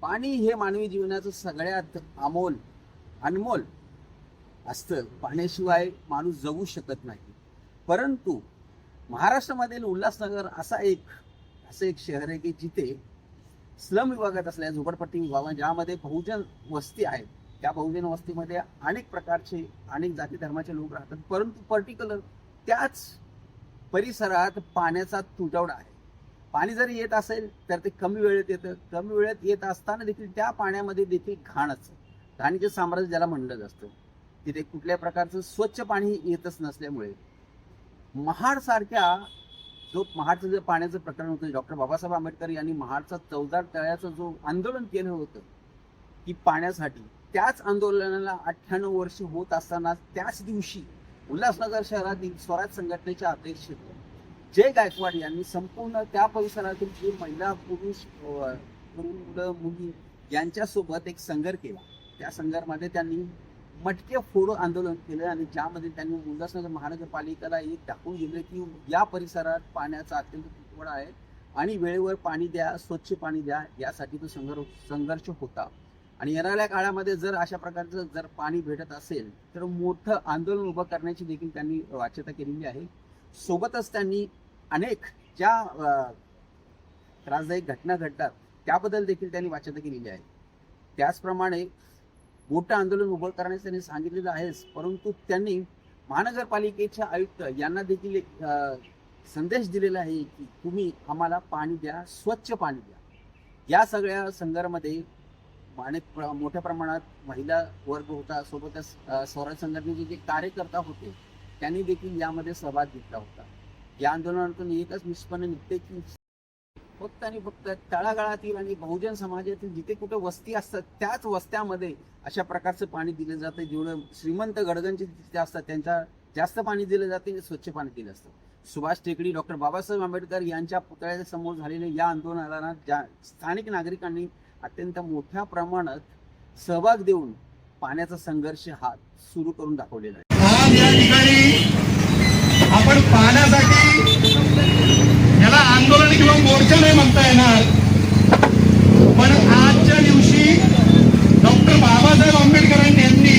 पाणी हे मानवी जीवनाचं सगळ्यात अमोल अनमोल असतं. पाण्याशिवाय माणूस जगू शकत नाही. परंतु महाराष्ट्रामधील उल्हासनगर असा एक असं एक शहर आहे की जिथे स्लम विभागात असलेल्या झोपडपट्टी विभागात ज्यामध्ये बहुजन वस्ती आहे त्या बहुजन वस्तीमध्ये अनेक प्रकारचे अनेक जाती धर्माचे लोक राहतात. परंतु पर्टिक्युलर त्याच परिसरात पाण्याचा तुटवडा आहे. पाणी जरी येत असेल तर ते कमी वेळेत येतं. कमी वेळेत येत असताना देखील त्या पाण्यामध्ये देखील घाण असतं घाणीचे साम्राज्य ज्याला म्हणलं जातं तिथे कुठल्या प्रकारचं स्वच्छ पाणी येतच नसल्यामुळे. महाडसारख्या जो महाडचं जे पाण्याचं प्रकरण होतं डॉक्टर बाबासाहेब आंबेडकर यांनी महाडचा चौदार तळ्याचं जो आंदोलन केलं होतं की पाण्यासाठी त्याच आंदोलनाला अठ्ठ्याण्णव वर्ष होत असताना त्याच दिवशी उल्हासनगर शहरातील स्वराज संघटनेच्या अध्यक्ष जय गायकवाड यांनी संपूर्ण त्या परिसरातील जे महिला पुरुष मुलं मुली यांच्यासोबत एक संघर केला. त्या संघर्षमध्ये त्यांनी मटके फोडो आंदोलन केलं आणि ज्यामध्ये त्यांनी उल्हासनगर महानगरपालिकेला एक दाखवून दिलं की या परिसरात पाण्याचा अत्यंत तुटवडा आहे आणि वेळेवर पाणी द्या स्वच्छ पाणी द्या यासाठी तो संघर्ष संघर्ष होता. आणि येणाऱ्या काळामध्ये जर अशा प्रकारचं जर पाणी भेटत असेल तर मोठं आंदोलन उभं करण्याची देखील त्यांनी वाच्यता केलेली आहे. सोबतच त्यांनी अनेक ज्या त्रासदायक घटना घडतात त्याबद्दल देखील त्यांनी वाचन केलेली आहे त्याचप्रमाणे मोठं आंदोलन उभं करण्यास त्यांनी सांगितलेलं आहेच परंतु त्यांनी महानगरपालिकेच्या आयुक्त यांना देखील एक संदेश दिलेला आहे की तुम्ही आम्हाला पाणी द्या स्वच्छ पाणी द्या. या सगळ्या संघामध्ये अनेक प्र- मोठ्या प्रमाणात महिला वर्ग होता सोबतच स्वराज संघटनेचे जे कार्यकर्ता होते त्यांनी देखील यामध्ये सहभाग घेतला होता. या आंदोलनातून एकच निष्पन्न निघते की फक्त आणि फक्त तळागाळातील आणि बहुजन समाजातील जिथे कुठे वस्ती असतात त्याच वस्त्यामध्ये अशा प्रकारचं पाणी दिलं जातं. जेवढं श्रीमंत गडगंचे जिथे असतात त्यांच्या जास्त पाणी दिलं जाते स्वच्छ पाणी दिलं असतं सुभाष टेकडी डॉक्टर बाबासाहेब आंबेडकर यांच्या पुतळ्याच्या समोर झालेल्या या आंदोलनाला ज्या स्थानिक नागरिकांनी अत्यंत मोठ्या प्रमाणात सहभाग देऊन पाण्याचा संघर्ष हा सुरू करून दाखवलेला आहे. आपण पाहण्यासाठी याला आंदोलन किंवा मोर्चा नाही म्हणता येणार. पण आजच्या दिवशी डॉक्टर बाबासाहेब आंबेडकरांनी यांनी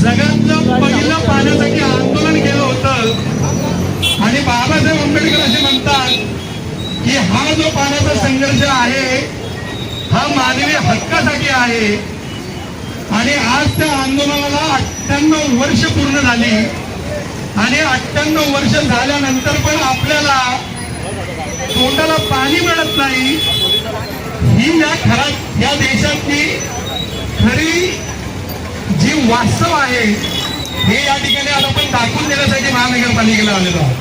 जगातलं पहिलं पाण्यासाठी आंदोलन केलं होतं. आणि बाबासाहेब आंबेडकर असे म्हणतात की हा जो पाण्याचा संघर्ष आहे हा मानवी हक्कासाठी आहे. आणि आज त्या आंदोलनाला अठ्ठ्याण्णव वर्ष पूर्ण झाली. आणि अठ्ठ्याण्णव वर्ष झाल्यानंतर पण आपल्याला तोंडाला पाणी मिळत नाही. ही या खरा या देशातली खरी जी वास्तव आहे हे या ठिकाणी आज आपण दाखवून देण्यासाठी महानगरपालिकेला आलेलो आहोत.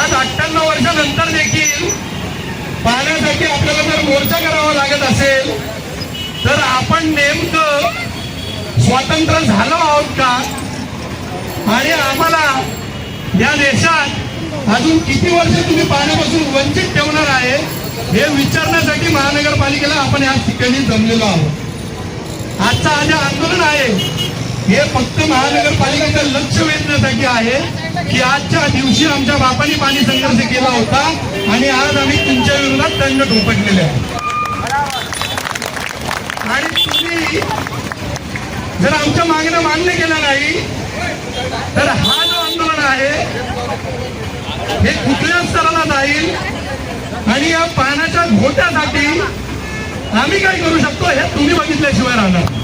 आज अठ्ठ्याण्णव वर्षानंतर देखील पाण्यासाठी आपल्याला जर मोर्चा करावा लागत असेल तर आपण नेमकं स्वातंत्र्य झालो आहोत का? आणि आम्हाला या देशात अजून किती वर्ष तुम्ही पाण्यापासून वंचित ठेवणार आहे हे विचारण्यासाठी महानगरपालिकेला आपण या ठिकाणी जमलेलो आहोत. आजचा हा जे आंदोलन आहे हे फक्त महानगरपालिकेचं लक्ष वेधण्यासाठी आहे की आजच्या दिवशी आमच्या बापांनी पाणी संघर्ष केला होता आणि आज आम्ही तुमच्या विरोधात दंड ठोपटलेले आहे. आणि तुम्ही जर आमच्या मागण्या मान्य केल्या नाही तर हा जो आंदोलन आहे हे कुठल्या स्तराला जाईल? आणि या पाण्याच्या घोट्यासाठी आम्ही काय करू शकतो हे तुम्ही बघितल्याशिवाय राहणार